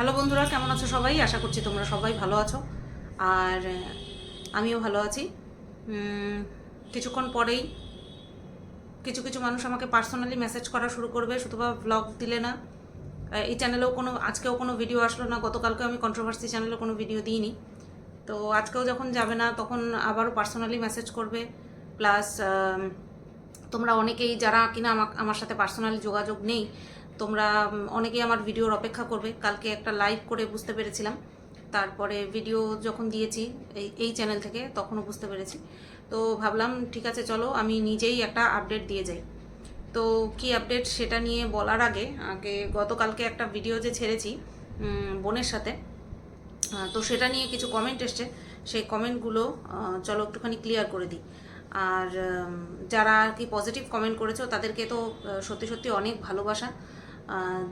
Hello বন্ধুরা, কেমন আছো সবাই? আশা করছি তোমরা সবাই ভালো আছো। আর আমিও ভালো আছি। কিছুক্ষণ পরেই কিছু কিছু মানুষ আমাকে পার্সোনালি মেসেজ করা শুরু করবে। শুধুবা ব্লগ দিলে না। এই চ্যানেলেও কোনো, আজকেও কোনো ভিডিও আসলো না। গতকালকে আমি কন্ট্রোভার্সি চ্যানেলে কোনো ভিডিও দিইনি। তো আজকেও যখন যাবে না, তখন আবারও পার্সোনালি মেসেজ করবে। প্লাস তোমরা অনেকেই যারা কিনা আমার সাথে পার্সোনালি যোগাযোগ নেই তোমরা অনেকেই আমার ভিডিওর অপেক্ষা করবে। কালকে একটা লাইভ করে বুঝতে পেরেছিলাম। তারপরে ভিডিও যখন দিয়েছি এই এই চ্যানেল থেকে, তখনও বুঝতে পেরেছি। তো ভাবলাম, ঠিক আছে, চলো, আমি নিজেই একটা আপডেট দিয়ে যাই। তো কি আপডেট সেটা নিয়ে বলার আগে আগে গতকালকে একটা ভিডিও যে ছেড়েছি বোনের সাথে তো সেটা নিয়ে কিছু কমেন্ট এসছে। সেই কমেন্টগুলো চলো একটুখানি ক্লিয়ার করে দিই। আর যারা আর কি পজিটিভ কমেন্ট করেছ, তাদেরকে তো সত্যি সত্যি অনেক ভালোবাসা।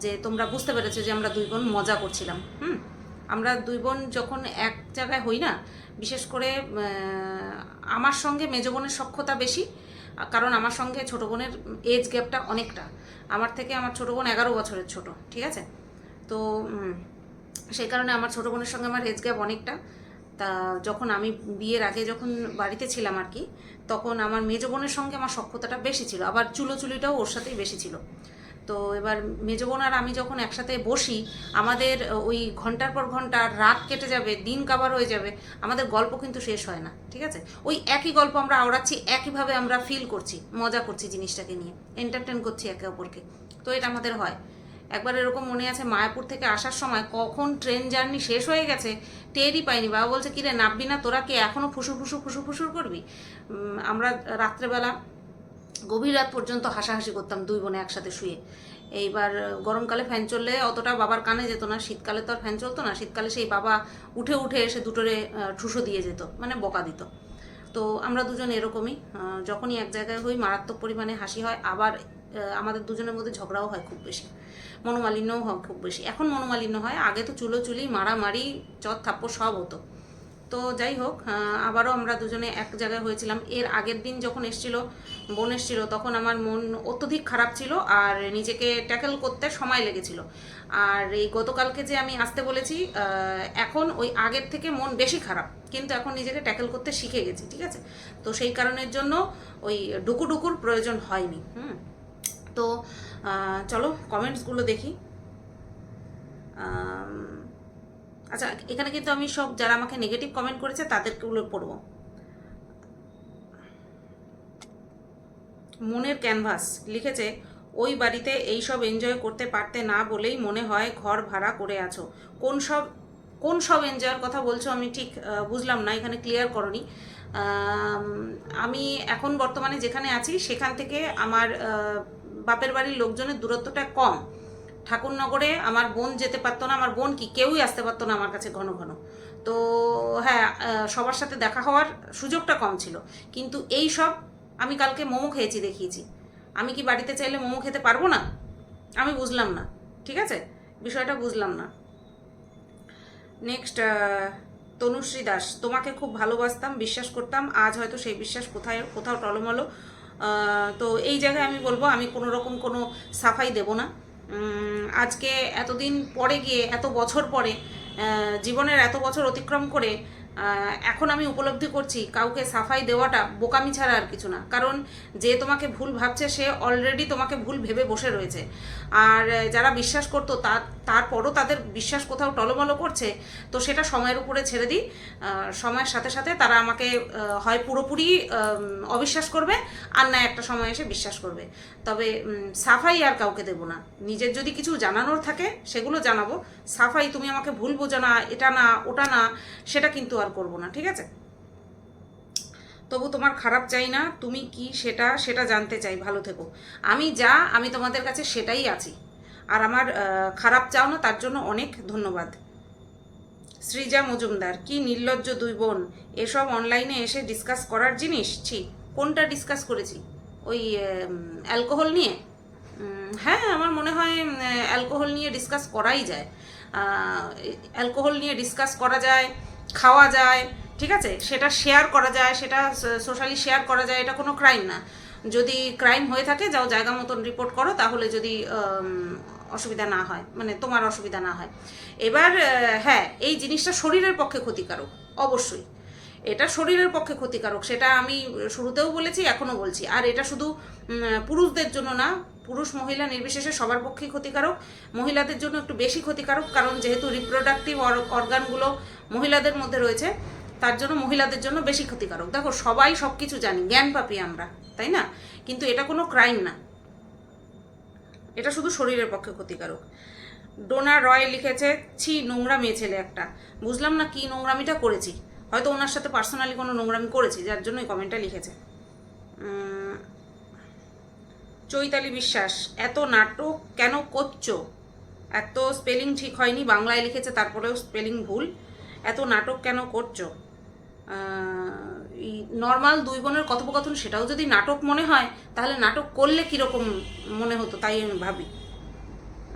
যে তোমরা বুঝতে পেরেছ যে আমরা দুই বোন মজা করছিলাম, হুম? আমরা দুই বোন যখন এক জায়গায় হই না, বিশেষ করে আমার সঙ্গে মেজ বোনের সক্ষতা বেশি কারণ আমার সঙ্গে ছোট বোনের এজ গ্যাপটা অনেকটা। আমার থেকে আমার ছোট বোন এগারো বছরের ছোট, ঠিক আছে? তো সেই কারণে আমার ছোট বোনের সঙ্গে আমার এজ গ্যাপ অনেকটা। তা যখন আমি বিয়ের আগে যখন বাড়িতে ছিলাম আর কি, তখন আমার মেজো বোনের সঙ্গে আমার সক্ষতাটা বেশি ছিল, আবার চুলোচুলিটাও ওর সাথেই বেশি ছিল। তো এবার মেজো বোন আর আমি যখন একসাথে বসি, আমাদের ওই ঘণ্টার পর ঘণ্টা রাত কেটে যাবে, দিন কাবার হয়ে যাবে, আমাদের গল্প কিন্তু শেষ হয় না, ঠিক আছে? ওই একই গল্প আমরা আওড়াচ্ছি, একইভাবে আমরা ফিল করছি, মজা করছি জিনিসটাকে নিয়ে এন্টারটেন করছি একে অপরকে। তো এটা আমাদের হয়। একবার এরকম মনে আছে মায়াপুর থেকে আসার সময়, কখন ট্রেন জার্নি শেষ হয়ে গেছে, টেরই পাইনি। বাবা বলছে, কিরে নাববি না তোরা কি এখনও ফুসুর ফুসুর ফুসুর ফুসুর করবি? আমরা রাত্রেবেলা গভীর রাত পর্যন্ত হাসাহাসি করতাম দুই বোনে একসাথে শুয়ে। এইবার গরমকালে ফ্যান চললে অতটা বাবার কানে যেত না, শীতকালে তো আর ফ্যান চলতো না, শীতকালে সেই বাবা উঠে উঠে এসে দুটোরে ঠুসো দিয়ে যেত মানে বকা দিত। তো আমরা দুজন এরকমই যখনই এক জায়গায় হই, মারাত্মক পরিমাণে হাসি হয়, আবার আমাদের দুজনের মধ্যে ঝগড়াও হয় খুব বেশি, মনোমালিন্যও হয় খুব বেশি। এখন মনোমালিন্য হয়, আগে তো চুলো চুলি মারামারি চট থাপ্পড় সব হতো। তো যাই হোক আবারও আমরা দুজনে এক জায়গায় হয়েছিলাম। এর আগের দিন যখন এসছিল, বোন এসছিল, তখন আমার মন অত্যধিক খারাপ ছিল আর নিজেকে ট্যাকেল করতে সময় লেগেছিল। আর এই গতকালকে যে আমি আসতে বলেছি এখন ওই আগের থেকে মন বেশি খারাপ। কিন্তু এখন নিজেকে ট্যাকেল করতে শিখে গেছি, ঠিক আছে? তো সেই কারণের জন্য ওই ডুকুডুকুর প্রয়োজন হয়নি, হুম? তো চলো কমেন্টসগুলো দেখি। আচ্ছা এখানে কিন্তু আমি সব যারা আমাকে নেগেটিভ কমেন্ট করেছে তাদেরগুলো পড়ব। মনের ক্যানভাস লিখেছে, ওই বাড়িতে এই সব এনজয় করতে পারতে না বলেই মনে হয় ঘর ভাড়া করে আছো। কোন সব কোন সব এনজয়ের কথা বলছো আমি ঠিক বুঝলাম না, এখানে ক্লিয়ার করনি। আমি এখন বর্তমানে যেখানে আছি, সেখান থেকে আমার বাপের বাড়ির লোকজনের দূরত্বটা কম। ঠাকুরনগরে আমার বোন যেতে পারতো না, আমার বোন কি কেউই আসতে পারতো না আমার কাছে ঘন ঘন। তো হ্যাঁ সবার সাথে দেখা হওয়ার সুযোগটা কম ছিল। কিন্তু এই সব আমি কালকে মোমো খেয়েছি, দেখিয়েছি। আমি কি বাড়িতে চাইলে মোমো খেতে পারব না? আমি বুঝলাম না, ঠিক আছে? বিষয়টা বুঝলাম না। নেক্সট তনুশ্রী দাস, তোমাকে খুব ভালোবাসতাম, বিশ্বাস করতাম, আজ হয়তো সেই বিশ্বাস কোথায়, কোথাও টলমলো। তো এই জায়গায় আমি বলব, আমি কোনো রকম কোনো সাফাই দেব না। আজকে এতদিন পরে গিয়ে এত বছর পরে জীবনের এত বছর অতিক্রম করে এখন আমি উপলব্ধি করছি কাউকে সাফাই দেওয়াটা বোকামি ছাড়া আর কিছু না। কারণ যে তোমাকে ভুল ভাবছে, সে অলরেডি তোমাকে ভুল ভেবে বসে রয়েছে। আর যারা বিশ্বাস করতো তার তারপরও তাদের বিশ্বাস কোথাও টলমলো করছে, তো সেটা সময়ের উপরে ছেড়ে দিই। সময়ের সাথে সাথে তারা আমাকে হয় পুরোপুরি অবিশ্বাস করবে, আর না একটা সময় এসে বিশ্বাস করবে। তবে সাফাই আর কাউকে দেবো না। নিজের যদি কিছু জানানোর থাকে, সেগুলো জানাব। সাফাই, তুমি আমাকে ভুল বোঝো না, এটা না, ওটা না, সেটা কিন্তু আর করব না, ঠিক আছে? তবু তোমার খারাপ চাই না, তুমি কি সেটা সেটা জানতে চাই, ভালো থেকো। আমি যা, আমি তোমাদের কাছে সেটাই আছি। আর আমার খারাপ চাও না, তার জন্য অনেক ধন্যবাদ। সৃজা মজুমদার, কি নির্লজ্জ দুই বোন। এসব অনলাইনে এসে ডিসকাস করার জিনিস? ছি, কোনটা ডিসকাস করেছি? ওই অ্যালকোহল নিয়ে? হ্যাঁ আমার মনে হয় অ্যালকোহল নিয়ে ডিসকাস করাই যায়। অ্যালকোহল নিয়ে ডিসকাস করা যায়। খাওয়া যায়, ঠিক আছে? সেটা শেয়ার করা যায়, সেটা সোশ্যালি শেয়ার করা যায়, এটা কোনো ক্রাইম না। যদি ক্রাইম হয়ে থাকে, যাও জায়গা মতন রিপোর্ট করো, তাহলে যদি অসুবিধা না হয় মানে তোমার অসুবিধা না হয়। এবার হ্যাঁ এই জিনিসটা শরীরের পক্ষে ক্ষতিকারক, অবশ্যই। এটা শরীরের পক্ষে ক্ষতিকারক, সেটা আমি শুরুতেও বলেছি, এখনও বলছি। আর এটা শুধু পুরুষদের জন্য না, পুরুষ মহিলা নির্বিশেষে সবার পক্ষেই ক্ষতিকারক, মহিলাদের জন্য একটু বেশি ক্ষতিকারক, কারণ যেহেতু রিপ্রোডাক্টিভ অর্গানগুলো মহিলাদের মধ্যে রয়েছে, তার জন্য মহিলাদের জন্য বেশি ক্ষতিকারক। দেখো, সবাই সব কিছু জানি, জ্ঞান পাপি আমরা, তাই না? কিন্তু এটা কোনো ক্রাইম না। এটা শুধু শরীরের পক্ষে ক্ষতিকারক। ডোনা রয় লিখেছে, ছি, নোংরা মেয়ে ছেলে একটা। বুঝলাম না কি নোংরামিটা করেছি। হয়তো ওনার সাথে পার্সোনালি কোনো নোংরামি করেছি, যার জন্য এই কমেন্টটা লিখেছে। চৈতালি বিশ্বাস, এত নাটক কেন করছ? এত স্পেলিং ঠিক হয়নি, বাংলায় লিখেছে, তারপরেও স্পেলিং ভুল। এত নাটক কেন করছ? নর্মাল দুই বোনের কথোপকথন, সেটাও যদি নাটক মনে হয়, তাহলে নাটক করলে কীরকম মনে হতো, তাই আমি ভাবি।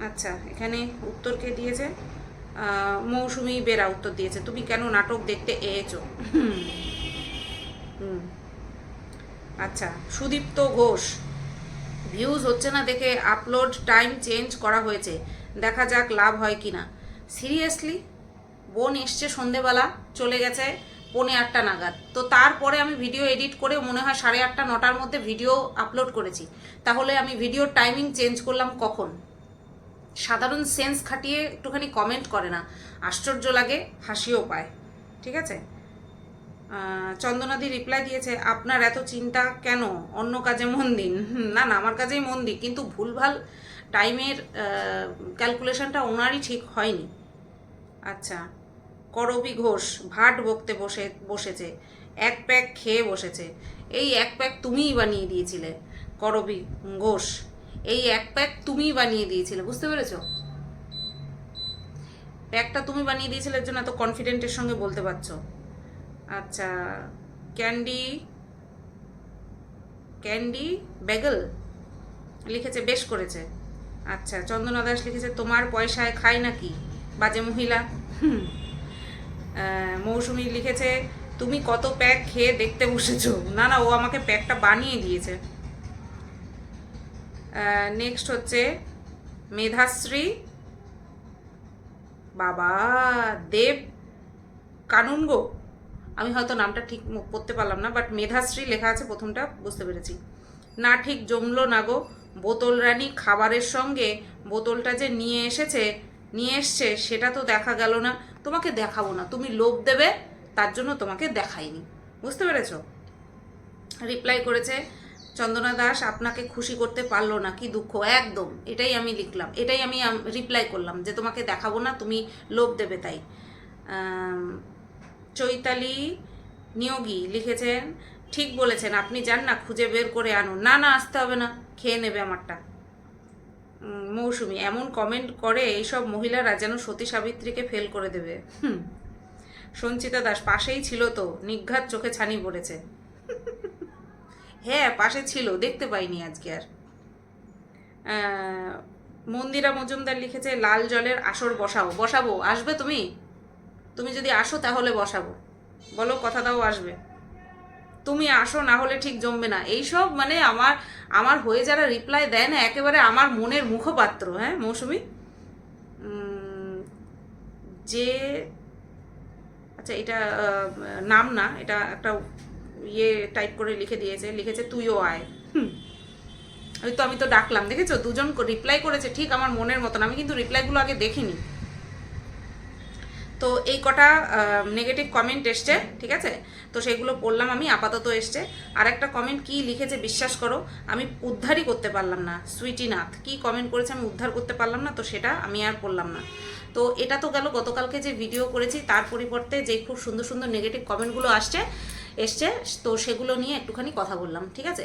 আচ্ছা এখানে উত্তর কে দিয়েছে? মৌসুমি বেরা উত্তর দিয়েছে। তুমি কেন নাটক দেখতে এয়েছো? হুম। আচ্ছা সুদীপ্ত ঘোষ। ভিউজ হচ্ছে না দেখে আপলোড টাইম চেঞ্জ করা হয়েছে। দেখা যাক লাভ হয় কি না। সিরিয়াসলি, বোন এসছে সন্ধেবেলা, চলে গেছে পৌনে আটটা নাগাদ। তো তারপরে আমি ভিডিও এডিট করে মনে হয় সাড়ে আটটা, নটার মধ্যে ভিডিও আপলোড করেছি। তাহলে আমি ভিডিওর টাইমিং চেঞ্জ করলাম কখন? সাধারণ সেন্স খাটিয়ে একটুখানি কমেন্ট করে না। আশ্চর্য লাগে, হাসিও পায়। ঠিক আছে? চন্দনাদি রিপ্লাই দিয়েছে, আপনার এত চিন্তা কেন? অন্য কাজে মন দিন। না না, আমার কাজেই মন দিই, কিন্তু ভুলভাল টাইমের ক্যালকুলেশনটা ওনারই ঠিক হয়নি। আচ্ছা করবি ঘোষ, ভাট বকতে বসে, বসেছে, এক প্যাক খেয়ে বসেছে। এই এক প্যাক তুমিই বানিয়ে দিয়েছিলে, করবি ঘোষ। এই এক প্যাক তুমিই বানিয়ে দিয়েছিলে, বুঝতে পেরেছ? প্যাকটা তুমি বানিয়ে দিয়েছিলে এর জন্য এত কনফিডেন্টের সঙ্গে বলতে পারছ। আচ্ছা ক্যান্ডি ক্যান্ডি বেগল লিখেছে, বেশ করেছে। আচ্ছা চন্দনা দাস লিখেছে, তোমার পয়সায় খায় নাকি? বাজে মহিলা। মৌসুমি লিখেছে, তুমি কত প্যাক খেয়ে দেখতে বসেছো? না না, ও আমাকে প্যাকটা বানিয়ে দিয়েছে। নেক্সট হচ্ছে মেধাশ্রী, বাবা, দেব কানুনগো আমি হয়তো নামটা ঠিক পড়তে পারলাম না বাট মেধাশ্রী লেখা আছে প্রথমটা, বুঝতে পেরেছি। না ঠিক জমলো না গো। বোতল রানী খাবারের সঙ্গে বোতলটা যে নিয়ে এসেছে, নিয়ে এসছে, সেটা তো দেখা গেল না। তোমাকে দেখাবো না, তুমি লোভ দেবে, তার জন্য তোমাকে দেখাইনি। বুঝতে পেরেছ? রিপ্লাই করেছে চন্দনা দাস আপনাকে খুশি করতে পারল না, কি দুঃখ? একদম, এটাই আমি লিখলাম, এটাই আমি রিপ্লাই করলাম যে তোমাকে দেখাবো না, তুমি লোভ দেবে তাই। চৈতালি নিয়োগী লিখেছেন, ঠিক বলেছেন, আপনি যান না, খুঁজে বের করে আনুন। না না, আসতে হবে না, খেয়ে নেবে আমারটা। মৌসুমি, এমন কমেন্ট করে এইসব মহিলারা যেন সতী সাবিত্রীকে ফেল করে দেবে। হুম, সঞ্চিতা দাস, পাশেই ছিল তো, নিঘাত চোখে ছানি পড়েছে। হ্যাঁ পাশে ছিল, দেখতে পাইনি আজকে আর। মন্দিরা মজুমদার লিখেছে, লাল জলের আসর বসাবো। বসাবো? আসবে তুমি? তুমি যদি আসো তাহলে বসাবো। বলো কথা দাও আসবে। তুমি আসো, না হলে ঠিক জমবে না। এইসব মানে আমার আমার হয়ে যারা রিপ্লাই দেয় না, একেবারে আমার মনের মুখপাত্র হ্যাঁ মৌসুমি? যে আচ্ছা এটা নাম না, এটা একটা ইয়ে টাইপ করে লিখে দিয়েছে, লিখেছে তুইও আয়। ওই তো আমি তো ডাকলাম, দেখেছ? দুজন রিপ্লাই করেছে, ঠিক আমার মনের মতন। আমি কিন্তু রিপ্লাইগুলো আগে দেখিনি। তো এই কটা নেগেটিভ কমেন্ট এসছে, ঠিক আছে? তো সেগুলো পড়লাম আমি, আপাতত এসছে। আর একটা কমেন্ট কি লিখেছে বিশ্বাস করো, আমি উদ্ধারই করতে পারলাম না সুইটিনাথ কি কমেন্ট করেছে আমি উদ্ধার করতে পারলাম না, তো সেটা আমি আর পড়লাম না। তো এটা তো গেল, গতকালকে যে ভিডিও করেছি, তার পরিবর্তে যে খুব সুন্দর সুন্দর নেগেটিভ কমেন্টগুলো আসছে এসছে তো সেগুলো নিয়ে একটুখানি কথা বললাম ঠিক আছে?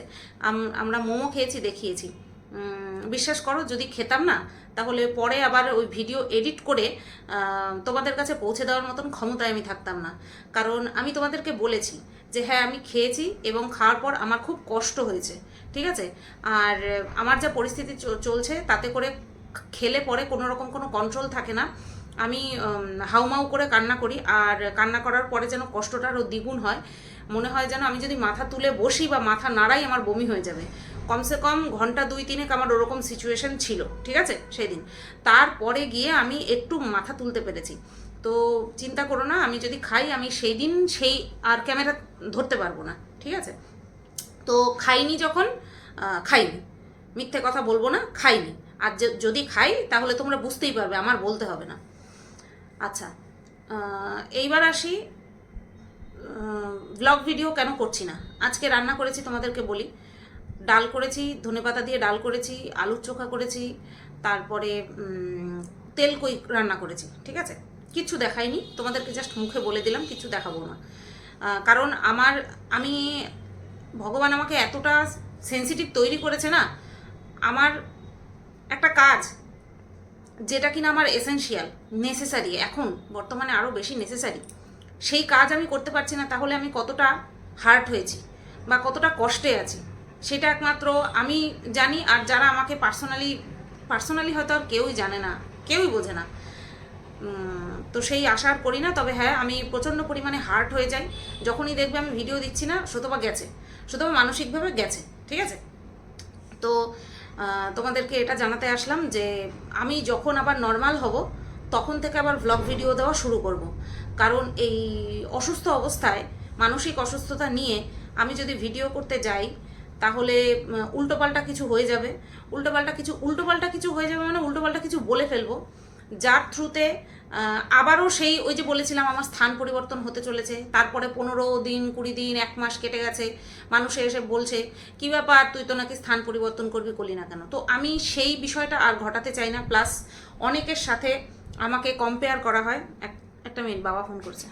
আমরা মোমো খেয়েছি দেখিয়েছি। বিশ্বাস করো যদি খেতাম না তাহলে পরে আবার ওই ভিডিও এডিট করে তোমাদের কাছে পৌঁছে দেওয়ার মতন ক্ষমতায় আমি থাকতাম না। কারণ আমি তোমাদেরকে বলেছি যে হ্যাঁ আমি খেয়েছি এবং খাওয়ার পর আমার খুব কষ্ট হয়েছে ঠিক আছে? আর আমার যা পরিস্থিতি চলছে তাতে করে খেলে পরে কোনো রকম কোনো কন্ট্রোল থাকে না। আমি উম, হাউমাউ করে কান্না করি আর কান্না করার পরে যেন কষ্টটা আরও দ্বিগুণ হয় মনে হয় যেন আমি যদি মাথা তুলে বসি বা মাথা নাড়াই, আমার বমি হয়ে যাবে। কমসে কম ঘণ্টা দুই তিনেক আমার ওরকম সিচুয়েশন ছিল, ঠিক আছে? সেই দিন তারপরে গিয়ে আমি একটু মাথা তুলতে পেরেছি। তো চিন্তা করো না, আমি যদি খাই, আমি সেই দিন সেই আর ক্যামেরা ধরতে পারব না, ঠিক আছে? তো খাইনি যখন খাইনি। মিথ্যে কথা বলব না, খাইনি। আর যদি খাই, তাহলে তোমরা বুঝতেই পারবে, আমার বলতে হবে না। আচ্ছা এইবার আসি ব্লগ ভিডিও কেন করছি না? আজকে রান্না করেছি তোমাদেরকে বলি। ডাল করেছি ধনেপাতা দিয়ে ডাল করেছি, আলুর চোখা করেছি, তারপরে তেল কই রান্না করেছি, ঠিক আছে? কিচ্ছু দেখাইনি, তোমাদেরকে জাস্ট মুখে বলে দিলাম, কিছু দেখাবো না। কারণ আমার, আমি, ভগবান আমাকে এতটা সেন্সিটিভ তৈরি করেছে না, আমার একটা কাজ, যেটা কিনা আমার এসেনশিয়াল নেসেসারি এখন, বর্তমানে আরও বেশি নেসেসারি সেই কাজ আমি করতে পারছি না, তাহলে আমি কতটা হার্ট হয়েছি বা কতটা কষ্টে আছি? সেটা একমাত্র আমি জানি আর যারা আমাকে পার্সোনালি পার্সোনালি হয়তো আর কেউই জানে না, কেউই বোঝে না। তো সেই আশা আর করি না, তবে হ্যাঁ আমি প্রচণ্ড পরিমাণে হার্ট হয়ে যাই। যখনই দেখবে আমি ভিডিও দিচ্ছি না শতবা গেছে শতবা মানসিকভাবে গেছে, ঠিক আছে? তো তোমাদেরকে এটা জানাতে আসলাম যে আমি যখন আবার নর্মাল হব, তখন থেকে আবার ভ্লগ ভিডিও দেওয়া শুরু করব। কারণ এই অসুস্থ অবস্থায়, মানসিক অসুস্থতা নিয়ে আমি যদি ভিডিও করতে যাই, তাহলে উল্টোপাল্টা কিছু হয়ে যাবে। উল্টোপাল্টা কিছু উল্টোপাল্টা কিছু হয়ে যাবে মানে উল্টোপাল্টা কিছু বলে ফেলব। যার থ্রুতে আবারও সেই, ওই যে বলেছিলাম আমার স্থান পরিবর্তন হতে চলেছে। তারপরে পনেরো দিন, কুড়ি দিন, এক মাস কেটে গেছে। মানুষে এসে বলছে, কি ব্যাপার? তুই তো নাকি স্থান পরিবর্তন করবি করলি না কেন? তো আমি সেই বিষয়টা আর ঘটাতে চাই না। প্লাস অনেকের সাথে আমাকে কম্পেয়ার করা হয়। এক- একটা মিনিট বাবা ফোন করছে।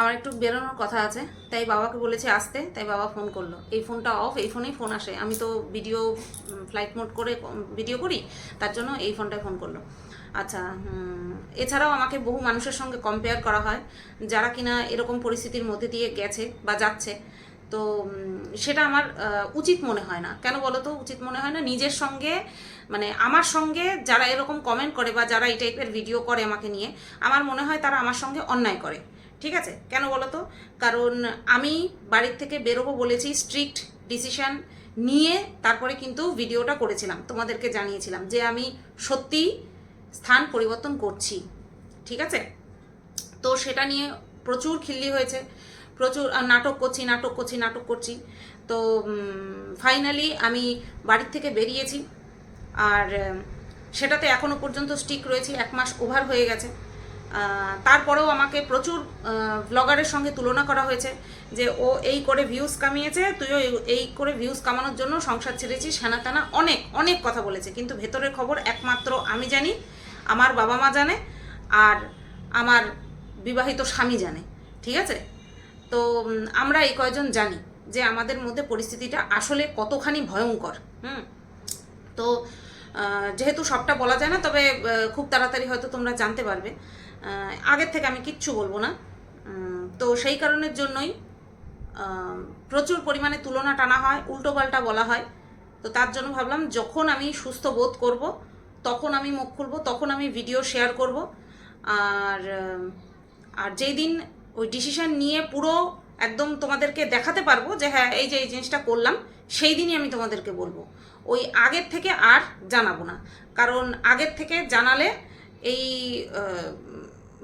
আমার একটু বেরোনোর কথা আছে, তাই বাবাকে বলেছে আসতে, তাই বাবা ফোন করল। এই ফোনটা অফ এই ফোনেই ফোন আসে। আমি তো ভিডিও ফ্লাইট মোড করে ভিডিও করি, তার জন্য এই ফোনটায় ফোন করল। আচ্ছা এছাড়াও আমাকে বহু মানুষের সঙ্গে কম্পেয়ার করা হয়, যারা কিনা এরকম পরিস্থিতির মধ্যে দিয়ে গেছে বা যাচ্ছে। তো সেটা আমার উচিত মনে হয় না। কেন বলো তো? উচিত মনে হয় না, নিজের সঙ্গে মানে আমার সঙ্গে যারা এরকম কমেন্ট করে বা যারা এই টাইপের ভিডিও করে আমাকে নিয়ে, আমার মনে হয় তারা আমার সঙ্গে অন্যায় করে। ঠিক আছে? কেন বলো তো? কারণ আমি বাড়ির থেকে বেরোবো বলেছি স্ট্রিক্ট ডিসিশন নিয়ে তারপরে কিন্তু ভিডিওটা করেছিলাম, তোমাদেরকে জানিয়েছিলাম যে আমি সত্যি স্থান পরিবর্তন করছি। ঠিক আছে? তো সেটা নিয়ে প্রচুর খিল্লি হয়েছে, প্রচুর নাটক করছি নাটক করছি নাটক করছি। তো ফাইনালি আমি বাড়ির থেকে বেরিয়েছি। আর সেটাতে এখনও পর্যন্ত স্টিক রয়েছি, এক মাস ওভার হয়ে গেছে। তারপরেও আমাকে প্রচুর ব্লগারের সঙ্গে তুলনা করা হয়েছে যে ও এই করে ভিউজ কামিয়েছে, তুইও এই- করে ভিউজ কামানোর জন্য সংসার ছেড়েছিস হ্যানা ত্যানা অনেক অনেক কথা বলেছে। কিন্তু ভেতরের খবর একমাত্র আমি জানি, আমার বাবা মা জানে, আর আমার বিবাহিত স্বামী জানে, ঠিক আছে? তো আমরা এই কয়জন জানি যে আমাদের মধ্যে পরিস্থিতিটা আসলে কতখানি ভয়ঙ্কর, হুম? তো যেহেতু সবটা বলা যায় না, তবে খুব তাড়াতাড়ি হয়তো তোমরা জানতে পারবে। আগের থেকে আমি কিচ্ছু বলব না। তো সেই কারণের জন্যই প্রচুর পরিমাণে তুলনা টানা হয় উল্টোপাল্টা বলা হয়। তো তার জন্য ভাবলাম, যখন আমি সুস্থ বোধ করব, তখন আমি মুখ খুলবো, তখন আমি ভিডিও শেয়ার করব। আর আর যেই দিন ওই ডিসিশন নিয়ে পুরো একদম তোমাদেরকে দেখাতে পারব যে হ্যাঁ এই যে, এই জিনিসটা করলাম, সেই দিনই আমি তোমাদেরকে বলব। ওই আগের থেকে আর জানাব না। কারণ আগের থেকে জানালে এই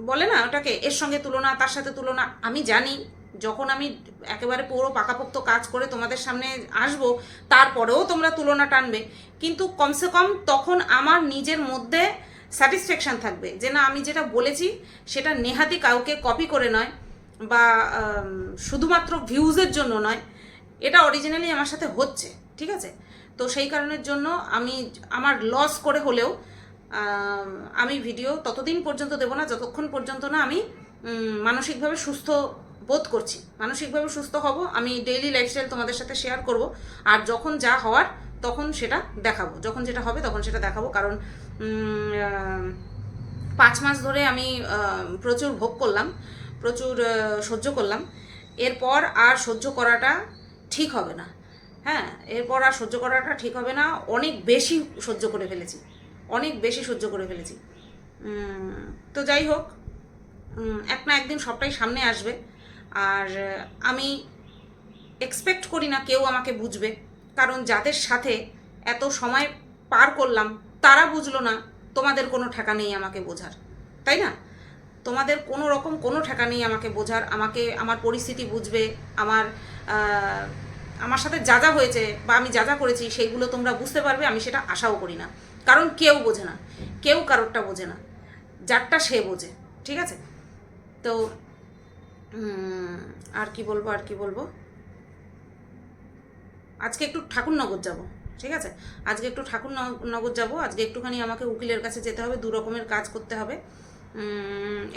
বলে না ওটাকে, এর সঙ্গে তুলনা, তার সাথে তুলনা, আমি জানি। যখন আমি একেবারে পুরো পাকাপোক্ত কাজ করে তোমাদের সামনে আসব, তারপরেও তোমরা তুলনা টানবে। কিন্তু কমসে কম তখন আমার নিজের মধ্যে স্যাটিসফ্যাকশান থাকবে যে না, আমি যেটা বলেছি সেটা নেহাতি কাউকে কপি করে নয় বা শুধুমাত্র ভিউজের জন্য নয়, এটা অরিজিনালি আমার সাথে হচ্ছে, ঠিক আছে? তো সেই কারণের জন্য আমি আমার লস করে হলেও আমি ভিডিও ততদিন পর্যন্ত দেবো না, যতক্ষণ পর্যন্ত না আমি মানসিকভাবে সুস্থ বোধ করছি। মানসিকভাবে সুস্থ হব, আমি ডেইলি লাইফস্টাইল তোমাদের সাথে শেয়ার করব, আর যখন যা হওয়ার তখন সেটা দেখাবো। যখন যেটা হবে তখন সেটা দেখাবো, কারণ পাঁচ মাস ধরে আমি প্রচুর ভোগ করলাম, প্রচুর সহ্য করলাম। এরপর আর সহ্য করাটা ঠিক হবে না। হ্যাঁ এরপর আর সহ্য করাটা ঠিক হবে না। অনেক বেশি সহ্য করে ফেলেছি। অনেক বেশি সহ্য করে ফেলেছি। তো যাই হোক এক না একদিন সবটাই সামনে আসবে। আর আমি এক্সপেক্ট করি না কেউ আমাকে বুঝবে। কারণ যাদের সাথে এত সময় পার করলাম, তারা বুঝলো না, তোমাদের কোনো ঠেকা নেই আমাকে বোঝার। তাই না? তোমাদের কোনো রকম কোনো ঠেকা নেই আমাকে বোঝার। আমাকে, আমার পরিস্থিতি বুঝবে, আমার আমার সাথে যা যা হয়েছে বা আমি যা যা করেছি, সেইগুলো তোমরা বুঝতে পারবে, আমি সেটা আশাও করি না। কারণ কেউ বোঝে না। কেউ কারোরটা বোঝে না। যারটা সে বোঝে। ঠিক আছে? তো আর কি বলব, আর কি বলব? আজকে একটু ঠাকুরনগর যাব। ঠিক আছে? আজকে একটু ঠাকুর ঠাকুরনগর যাব। আজকে একটুখানি আমাকে উকিলের কাছে যেতে হবে। দু রকমের কাজ করতে হবে।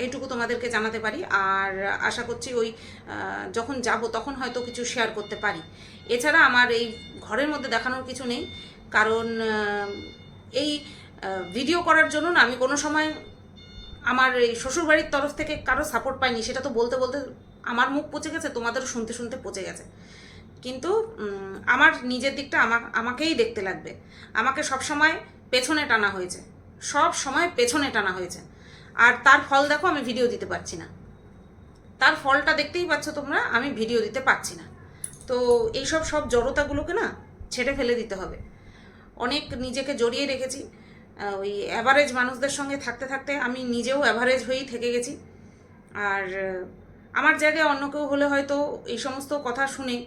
এইটুকু তোমাদেরকে জানাতে পারি। আর আশা করছি ওই যখন যাব তখন হয়তো কিছু শেয়ার করতে পারি। এছাড়া আমার এই ঘরের মধ্যে দেখানোর কিছু নেই। কারণ এই ভিডিও করার জন্য না আমি কোনো সময় আমার এই শ্বশুরবাড়ির তরফ থেকে কারও সাপোর্ট পাইনি। সেটা তো বলতে বলতে আমার মুখ পচে গেছে, তোমাদেরও শুনতে শুনতে পচে গেছে। কিন্তু আমার নিজের দিকটা আমা, আমাকেই দেখতে লাগবে। আমাকে সব সময় পেছনে টানা হয়েছে। সব সময় পেছনে টানা হয়েছে। আর তার ফল দেখো, আমি ভিডিও দিতে পারছি না। তার ফলটা দেখতেই পাচ্ছ তোমরা, আমি ভিডিও দিতে পারছি না। তো এইসব সব জড়তাগুলোকে না ছেড়ে ফেলে দিতে হবে। অনেক নিজেকে জড়িয়ে রেখেছি। ওই অ্যাভারেজ মানুষদের সঙ্গে থাকতে থাকতে আমি নিজেও অ্যাভারেজ হয়েই থেকে গেছি। আর আমার জায়গায় অন্য কেউ হলে হয়তো এই সমস্ত কথা শুনে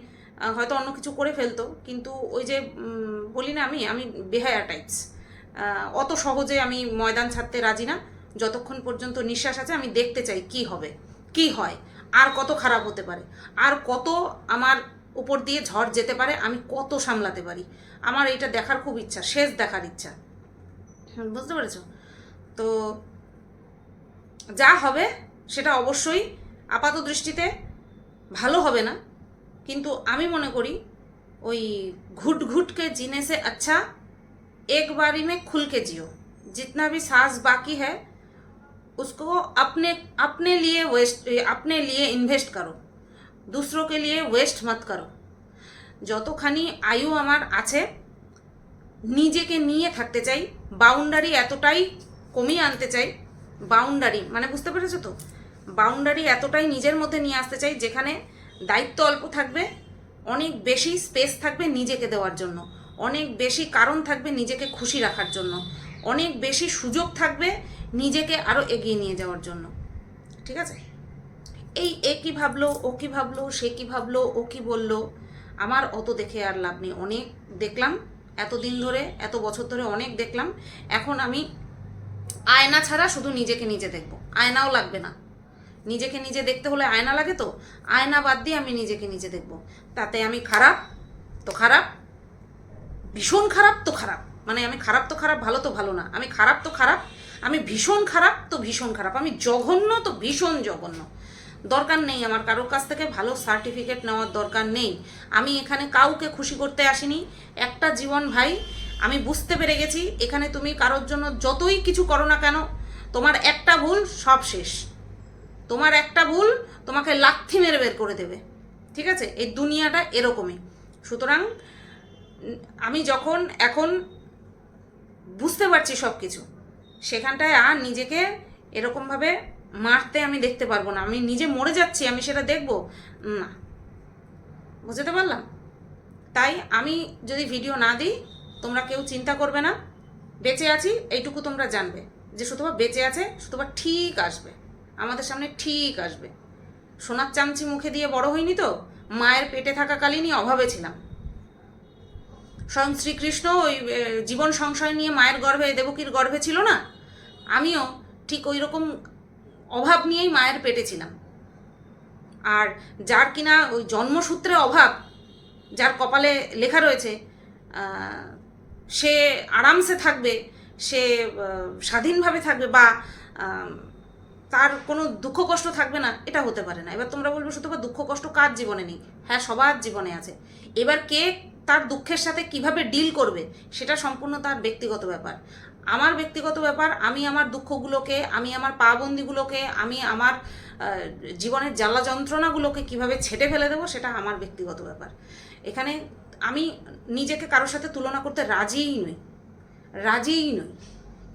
হয়তো অন্য কিছু করে ফেলতো। কিন্তু ওই যে বলি না আমি আমি বেহায়া টাইপস অত সহজে আমি ময়দান ছাড়তে রাজি না। যতক্ষণ পর্যন্ত নিঃশ্বাস আছে আমি দেখতে চাই কি হবে কি হয় আর কত খারাপ হতে পারে আর কত আমার উপর দিয়ে ঝড় যেতে পারে আমি কত সামলাতে পারি আমার এটা দেখার খুব ইচ্ছা শেষ দেখার ইচ্ছা হুম, বুঝতে পেরেছ তো যা হবে সেটা অবশ্যই আপাত দৃষ্টিতে ভালো হবে না কিন্তু আমি মনে করি ওই ঘুট ঘুটকে जीने से अच्छा एक बारी में खुल के जियो जितना भी सांस बाकी है उसको अपने अपने लिए वेस्ट अपने लिए इन्वेस्ट करो दूसरों के लिए वेस्ट मत करो যতখানি আয়ু আমার আছে নিজেকে নিয়ে থাকতে চাই বাউন্ডারি এতটাই কমিয়ে আনতে চাই বাউন্ডারি মানে বুঝতে পেরেছো তো বাউন্ডারি এতটাই নিজের মধ্যে নিয়ে আসতে চাই যেখানে দায়িত্ব অল্প থাকবে অনেক বেশি স্পেস থাকবে নিজেকে দেওয়ার জন্য অনেক বেশি কারণ থাকবে নিজেকে খুশি রাখার জন্য অনেক বেশি সুযোগ থাকবে নিজেকে আরও এগিয়ে নিয়ে যাওয়ার জন্য। ঠিক আছে? এই এ কী ভাবলো, ও কী ভাবলো, সে কী ভাবলো, ও কী বলল, আমার অত দেখে আর লাভ নেই। অনেক দেখলাম, এতদিন ধরে, এত বছর ধরে অনেক দেখলাম। এখন আমি আয়না ছাড়া শুধু নিজেকে নিজে দেখব। আয়নাও লাগবে না। নিজেকে নিজে দেখতে হলে আয়না লাগে তো? আয়না বাদ দিয়ে আমি নিজেকে নিজে দেখব। তাতে আমি খারাপ, তো খারাপ। ভীষণ খারাপ, তো খারাপ। মানে আমি খারাপ তো খারাপ, ভালো তো ভালো না। আমি খারাপ তো খারাপ, আমি ভীষণ খারাপ তো ভীষণ খারাপ। আমি জঘন্য তো ভীষণ জঘন্য। দরকার নেই আমার, কারোর কাছ থেকে ভালো সার্টিফিকেট নেওয়ার দরকার নেই। আমি এখানে কাউকে খুশি করতে আসিনি। একটা জীবন ভাই, আমি বুঝতে পেরে গেছি, এখানে তুমি কারোর জন্য যতই কিছু করো না কেন, তোমার একটা ভুল সব শেষ। তোমার একটা ভুল তোমাকে লাথি মেরে বের করে দেবে। ঠিক আছে? এই দুনিয়াটা এরকমই। সুতরাং, আমি যখন, এখন বুঝতে পারছি সব কিছু সেখানটায় আর নিজেকে এরকমভাবে মারতে আমি দেখতে পারব না। আমি নিজে মরে যাচ্ছি, আমি সেটা দেখব? না। বুঝতে পারলাম? তাই আমি যদি ভিডিও না দিই, তোমরা কেউ চিন্তা করবে না। বেঁচে আছি, এইটুকু তোমরা জানবে। যে শুধুবা বেঁচে আছে শুধুবা ঠিক আসবে। আমাদের সামনে ঠিক আসবে। সোনার চামচি মুখে দিয়ে বড় হইনি তো? মায়ের পেটে থাকাকালীনই অভাবে ছিলাম। স্বয়ং শ্রীকৃষ্ণ ওই জীবন সংশয় নিয়ে মায়ের গর্ভে দেবকীর গর্ভে ছিল না? আমিও ঠিক ওই রকম অভাব নিয়েই মায়ের পেটে ছিলাম। আর যার কিনা ওই জন্মসূত্রে অভাব, যার কপালে লেখা রয়েছে সে আরামসে থাকবে, সে স্বাধীনভাবে থাকবে বা তার কোনো দুঃখ কষ্ট থাকবে না, এটা হতে পারে না। এবার তোমরা বলবে শুধু দুঃখ কষ্ট কার জীবনে নেই? হ্যাঁ সবার জীবনে আছে। এবার কে তার দুঃখের সাথে কীভাবে ডিল করবে, সেটা সম্পূর্ণ তার ব্যক্তিগত ব্যাপার। আমার ব্যক্তিগত ব্যাপার, আমি আমার দুঃখগুলোকে, আমি আমার পাবন্দিগুলোকে, আমি আমার জীবনের জ্বালা যন্ত্রণাগুলোকে কীভাবে ছেটে ফেলে দেবো, সেটা আমার ব্যক্তিগত ব্যাপার। এখানে আমি নিজেকে কারোর সাথে তুলনা করতে রাজিই নই। রাজিই নই।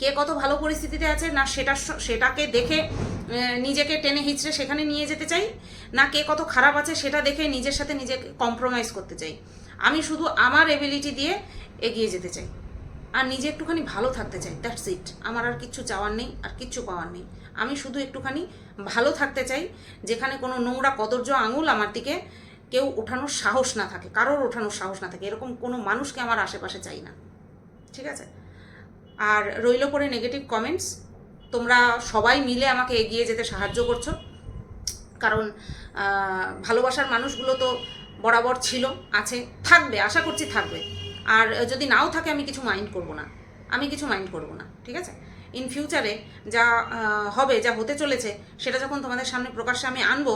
কে কত ভালো পরিস্থিতিতে আছে, না সেটা সেটাকে দেখে নিজেকে টেনে হিচড়ে সেখানে নিয়ে যেতে চাই, না কে কত খারাপ আছে, সেটা দেখে নিজের সাথে নিজেকে কম্প্রোমাইজ করতে চাই। আমি শুধু আমার এবিলিটি দিয়ে এগিয়ে যেতে চাই। আর নিজে একটুখানি ভালো থাকতে চাই দ্যাটস ইট আমার আর কিচ্ছু চাওয়ার নেই, আর কিচ্ছু পাওয়ার নেই। আমি শুধু একটুখানি ভালো থাকতে চাই, যেখানে কোনো নোংরা কদর্য আঙুল আমার দিকে কেউ ওঠানোর সাহস না থাকে, কারোর ওঠানোর সাহস না থাকে। এরকম কোনো মানুষকে আমার আশেপাশে চাই না। ঠিক আছে? আর রইল পরে নেগেটিভ কমেন্টস তোমরা সবাই মিলে আমাকে এগিয়ে যেতে সাহায্য করছ। কারণ ভালোবাসার মানুষগুলো তো বরাবর ছিল, আছে, থাকবে, আশা করছি থাকবে। আর যদি নাও থাকে, আমি কিছু মাইন্ড করব না। আমি কিছু মাইন্ড করব না, ঠিক আছে? ইন ফিউচারে যা হবে, যা হতে চলেছে, সেটা যখন তোমাদের সামনে প্রকাশ্যে আমি আনব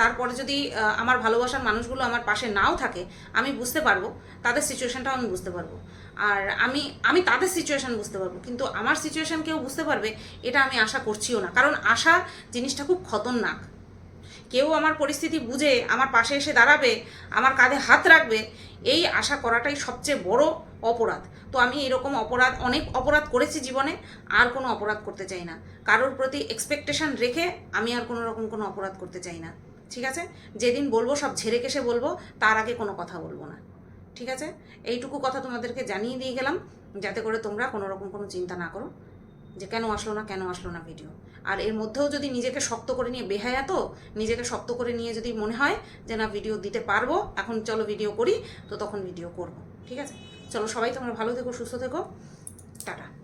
তারপরে যদি আমার ভালোবাসার মানুষগুলো আমার পাশে নাও থাকে, আমি বুঝতে পারব, তাদের সিচুয়েশনটাও আমি বুঝতে পারব। আর আমি আমি তাদের সিচুয়েশন বুঝতে পারব, কিন্তু আমার সিচুয়েশন কেউ বুঝতে পারবে, এটা আমি আশা করছিও না। কারণ আশা জিনিসটা খুব খতরনাক। কেউ আমার পরিস্থিতি বুঝে আমার পাশে এসে দাঁড়াবে, আমার কাঁধে হাত রাখবে, এই আশা করাটাই সবচেয়ে বড় অপরাধ। তো আমি এরকম অপরাধ, অনেক অপরাধ করেছি জীবনে, আর কোনো অপরাধ করতে চাই না। কারোর প্রতি এক্সপেকটেশন রেখে আমি আর কোনো রকম কোনো অপরাধ করতে চাই না। ঠিক আছে? যেদিন বলব, সব ঝেড়ে কেসে বলব, তার আগে কোনো কথা বলব না। ঠিক আছে? এইটুকু কথা তোমাদেরকে জানিয়ে দিয়ে গেলাম, যাতে করে তোমরা কোনো রকম কোনো চিন্তা না করো যে কেন আসলো না, কেন আসলো না ভিডিও আর এর মধ্যেও যদি নিজেকে শক্ত করে নিয়ে, বেহায়া তো? নিজেকে শক্ত করে নিয়ে যদি মনে হয় যে, না ভিডিও দিতে পারব, এখন চলো ভিডিও করি, তো তখন ভিডিও করব। ঠিক আছে? চলো সবাই, তোমরা ভালো থেকো, সুস্থ থেকো। টাটা।